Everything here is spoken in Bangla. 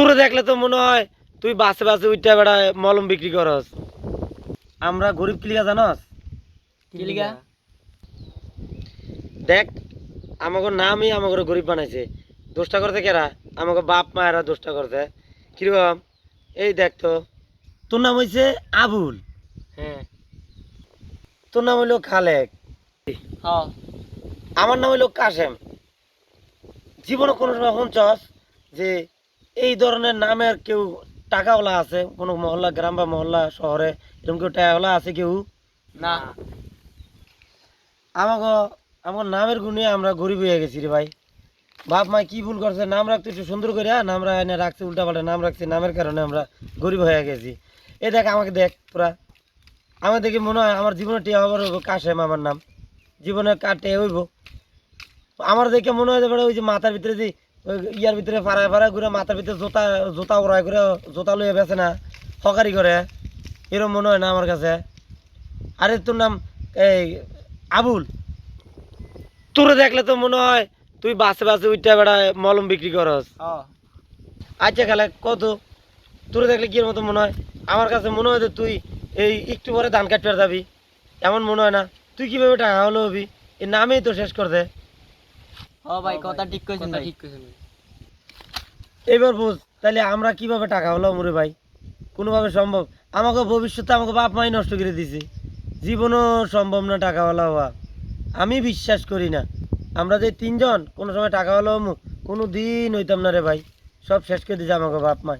তোরে দেখলে তো মনে হয় তুই বাসে বাসে উঠতে বেড়া মলম বিক্রি করস। আমরা গরিব কিলিকা জানস? কিলিগা? দেখ আমাকে নামই আমাকে গরিব বানাইছে। দোষটা করতে কেরা? আমাকে বাপ মায়েরা দোষটা করতে কীরকম? এই দেখ তো তোর নাম হইছে আবুল। হ্যাঁ। তোর নাম হইল খালেক। হ্যাঁ। আমার নাম হইল কাশেম। জীবনে কোনো সময় শুনছস যে এই ধরনের নামের কেউ টাকাওয়ালা আছে কোনো মহল্লা গ্রাম বা মহল্লা শহরে এরকম কেউ টাকাওয়ালা আছে কেউ? না। আমাকে আমার নামের গুণে আমরা গরিব হয়ে গেছি রে ভাই। বাপ মা কি ভুল করছে নাম রাখতে একটু সুন্দর করে হ্যাঁ, নাম এনে রাখছে উল্টা পাল্টা নাম রাখছে নামের কারণে আমরা গরিব হয়ে গেছি। এ দেখ আমাকে দেখ পুরা। আমার দেখে মনে হয় আমার জীবনে টিয়া হবার হইব কাশেম আমার নাম। জীবনে কাটে হইব। আমার দেখে মনে হয় ওই যে মাথার ভিতরে যে ইয়ার ভিতরে ফাড়ায় ফাড়ায় ঘুরে মাথার ভিতরে জোতা জোতা ওড়ায় করে জোতা লইয়া বেছে না হকারি করে এরকম মনে হয় না আমার কাছে। আরে তোর নাম এই আবুল। তোরে দেখলে তো মনে হয় তুই বাসে বাসে উঠতে বেড়া মলম বিক্রি করস আচ্ছা খেলা কত তোরে দেখলে কি মতো মনে হয়? আমার কাছে মনে হয় যে তুই এই একটু পরে ধান কাটতে যাবি। এমন মনে হয় না। তুই কীভাবে টাকা হলো হবি? এই নামেই তো শেষ কর দে। ও ভাই কথা ঠিক কইছেন ভাই। ঠিক কইছেন এবার বুঝ তাহলে আমরা কীভাবে টাকা হলো মরে ভাই? কোনোভাবে সম্ভব? আমাকে ভবিষ্যতে আমাকে বাপ মাই নষ্ট করে দিছে। জীবনও সম্ভব না টাকাওয়ালা হওয়া। আমি বিশ্বাস করি না। আমরা যে তিনজন কোনো সময় টাকাওয়ালা হমু কোনো দিন হইতাম না রে ভাই। সব শেষ করে দিছে আমাকে বাপ মাই।